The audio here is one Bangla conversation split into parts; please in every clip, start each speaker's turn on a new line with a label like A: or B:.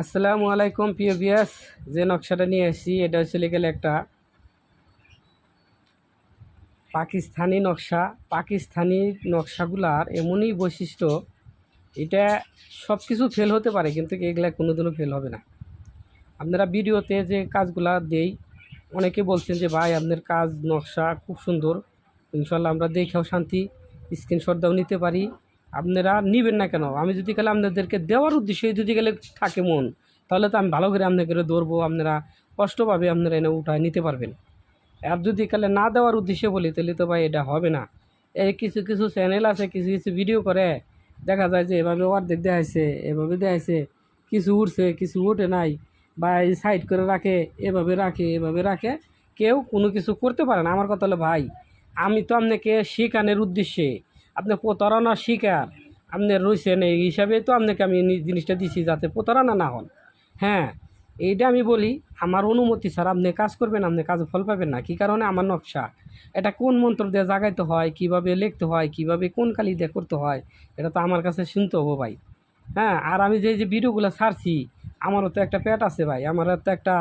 A: আসসালামু আলাইকুম, প্রিয় বিয়াস যে নকশাটা নিয়ে এসেছি এটা হচ্ছে গেলে একটা পাকিস্তানি নকশা। পাকিস্তানি নকশাগুলার এমনই বৈশিষ্ট্য, এটা সব কিছু ফেল হতে পারে, কিন্তু এগুলা কোনোদিনও ফেল হবে না। আপনারা ভিডিওতে যে কাজগুলা দেই, অনেকে বলছেন যে, ভাই, আপনার কাজ, নকশা খুব সুন্দর। ইনশাল্লাহ আমরা দেখেও শান্তি। স্ক্রিনশট দাও নিতে পারি। আপনারা নিবেন না কেন? আমি যদি গেলে আপনাদেরকে দেওয়ার উদ্দেশ্যে যদি গেলে থাকে মন, তাহলে তো আমি ভালো করে আপনাকে ধরবো, আপনারা কষ্টভাবে আপনারা এনে উঠায় নিতে পারবেন। আর যদি কালে না দেওয়ার উদ্দেশ্যে বলি, তাহলে তো ভাই এটা হবে না। এই কিছু কিছু চ্যানেল আছে, কিছু কিছু ভিডিও করে। দেখা যায় যে এভাবে অর্ধেক দেখাইছে, এভাবে দেখাইছে। কিছু উঠছে, কিছু উঠে নাই। বা এই সাইড করে রাখে, এভাবে রাখে এভাবে রাখে। কেউ কোনো কিছু করতে পারে না। আমার কথা হলো ভাই, আমি তো আপনাকে শেখানোর উদ্দেশ্যে আপনি প্রতারণা শিকার। আপনি রয়েছেন এই হিসাবে তো আপনাকে আমি জিনিসটা দিছি যাতে প্রতারণা না হন। হ্যাঁ এইটা আমি বলি, আমার অনুমতি ছাড়া আপনি কাজ করবেন, আপনি কাজ ফল পাবেন না। কী কারণে? আমার নকশা। এটা কোন মন্ত্র দিয়ে জাগাইতে হয়, কীভাবে লিখতে হয়, কীভাবে কোন কালি দিয়ে করতে হয়, এটা তো আমার কাছে শুনতে হব ভাই। হ্যাঁ আর আমি যে যে ভিডিওগুলো ছাড়ছি, আমারও তো একটা পেট আছে ভাই, আমারও তো একটা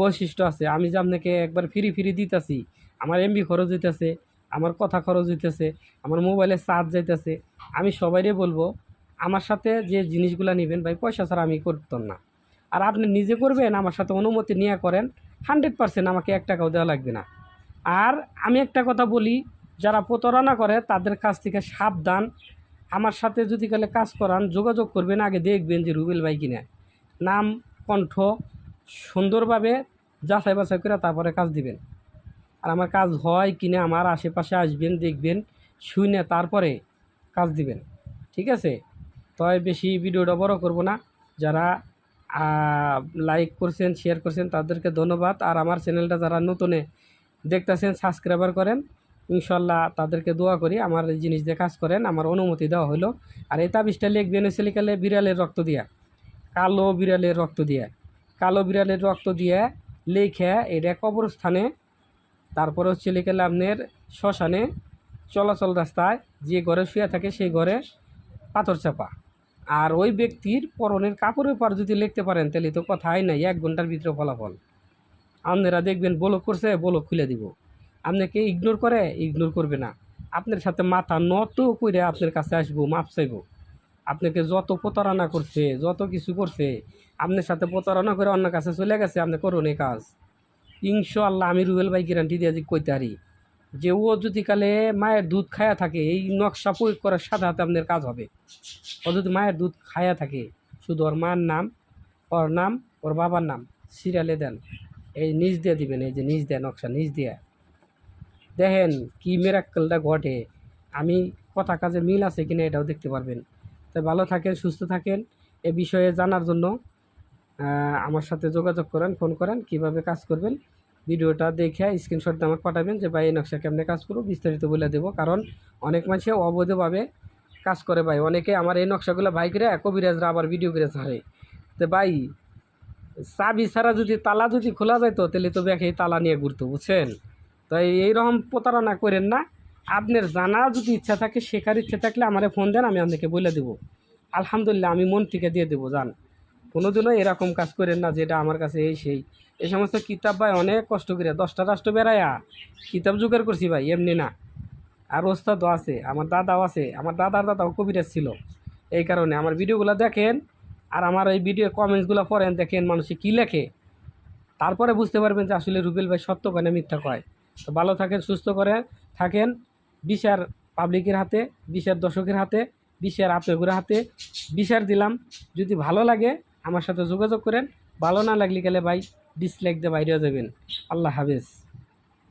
A: বৈশিষ্ট্য আছে। আমি যে আপনাকে একবার ফ্রি ফ্রি দিতেছি, আমার এমবি খরচ হইতেছে আমার কথা খরচ হইতেছে, আমার মোবাইলে চার্জ যাইতেছে, আমি সবাইরে বলব, আমার সাথে যে জিনিসগুলো নেবেন ভাই, পয়সা ছাড়া আমি করতাম না। আর আপনি নিজে করবেন, আমার সাথে অনুমতি নিয়ে করেন হান্ড্রেড পারসেন্ট আমাকে এক টাকাও দেওয়া লাগবে না। আর আমি একটা কথা বলি, যারা প্রতারণা করে, তাদের কাছ থেকে সাবধান। আমার সাথে যদি গেলে কাজ করান, যোগাযোগ করবেন, আগে দেখবেন যে রুবেল ভাই কিনা। নাম, কণ্ঠ, সুন্দরভাবে যাচাই বাছাই করে তারপরে কাজ দিবেন। আর আমার কাজ হয় কিনা আমার আশেপাশে আসবেন, দেখবেন শুনে তারপরে কাজ দিবেন। ঠিক আছে? তবে বেশি ভিডিওটা বড় করব না। যারা লাইক করছেন শেয়ার করছেন, তাদেরকে ধন্যবাদ। আর আমার চ্যানেলটা যারা নতুনে দেখতেছেন সাবস্ক্রাইবার করেন, ইনশাল্লাহ তাদেরকে দোয়া করি। আমার এই জিনিস দিয়ে কাজ করেন, আমার অনুমতি দেওয়া হলো। আর এই তাবিজটা লিখবেন হচ্ছে লিখালে বিড়ালের রক্ত দিয়া। কালো বিড়ালের রক্ত দিয়া। কালো বিড়ালের রক্ত দিয়ে লেখে এটা কবরস্থানে তারপরে হচ্ছে লিখেলে আপনার শ্মশানে চলাচল রাস্তায় যে ঘরে শুয়ে থাকে সেই ঘরে পাথর চাপা। আর ওই ব্যক্তির পরনের কাপড়ের পর যদি লিখতে পারেন, তাহলে তো কথাই নাই, এক ঘণ্টার ভিতরে ফলাফল। আপনারা দেখবেন, বলক করছে, বলক খুলে দিব। আপনাকে ইগনোর করে ইগনোর করবে না। আপনার সাথে মাথা নত করে আপনার কাছে আসব, মাপ চাইব। আপনাকে যত প্রতারণা করছে, যত কিছু করছে, আপনার সাথে প্রতারণা করে অন্য কাছে চলে গেছে, আপনি করুন এই কাজ। ইনশাল্লাহ আমি রুবেল ভাই গ্যারান্টি দিয়ে কইতে পারি। যে ও যদি কালে মায়ের দুধ খায়া থাকে, এই নকশা প্রয়োগ করার সাথে সাথে আপনার কাজ হবে। ও যদি মায়ের দুধ খায়া থাকে, শুধু ওর মায়ের নাম, ওর নাম, ওর বাবার নাম সিরিয়ালে দেন। এই নিজ দিয়ে দিবেন, এই যে নিজ দেয়, নকশা নিজ দিয়ে। দেখেন কি মেরাক্কেলটা ঘটে। আমি কথা কাজে মিল আছে কিনা এটাও দেখতে পারবেন। তাই ভালো থাকেন, সুস্থ থাকেন। এ বিষয়ে জানার জন্য আমার সাথে যোগাযোগ করেন, ফোন করেন, কীভাবে কাজ করবেন। ভিডিওটা দেখে স্ক্রিনশট দিয়ে আমাকে পাঠাবেন যে, ভাই, এই নকশা কেমনে কাজ করব? বিস্তারিত বলে দেবো। কারণ অনেক মানুষে অবৈধভাবে কাজ করে ভাই। অনেকে আমার এই নকশাগুলো ভাই করে, কবিরাজরা আবার ভিডিও করে ছাড়ে। তো ভাই, চাবি ছাড়া যদি, তালা যদি খোলা যায় তো তাহলে তো ব্যাগে তালা নিয়ে ঘুরতো, বুঝছেন? তো এইরকম প্রতারণা করেন না। আপনার জানা যদি ইচ্ছা থাকে, শেখার ইচ্ছা থাকলে আমারে ফোন দেন, আমি আপনাকে বলে দেবো। আলহামদুলিল্লাহ, আমি মন থেকে দিয়ে দেবো, জান। কোনোদিনও এরকম কাজ করেন না যেটা আমার কাছে এই সেই। এই সমস্ত কিতাব ভাই অনেক কষ্ট করে, দশটা রাষ্ট্র বেড়ায়া, কিতাব জোগাড় করছি ভাই, এমনি না। আর ওস্তাদও আছে, আমার দাদাও আছে, আমার দাদার দাদাও কবিরাজ ছিল। এই কারণে আমার ভিডিওগুলো দেখেন, আর আমার এই ভিডিও কমেন্টসগুলো পড়েন, দেখেন মানুষে কী লেখে। তারপরে বুঝতে পারবেন যে আসলে রুবেল ভাই সত্য কয় না মিথ্যা কয়। তো ভালো থাকেন, সুস্থ করে থাকেন বিচার পাবলিকের হাতে, বিচার দর্শকের হাতে, বিচার আপনাদের হাতে, বিচার দিলাম। যদি ভালো লাগে আমার সাথে যোগাযোগ করেন। ভালো না লাগলে গেলে ভাই ডিসলাইক দিয়ে বাইরেও যাবেন। আল্লাহ হাফেজ।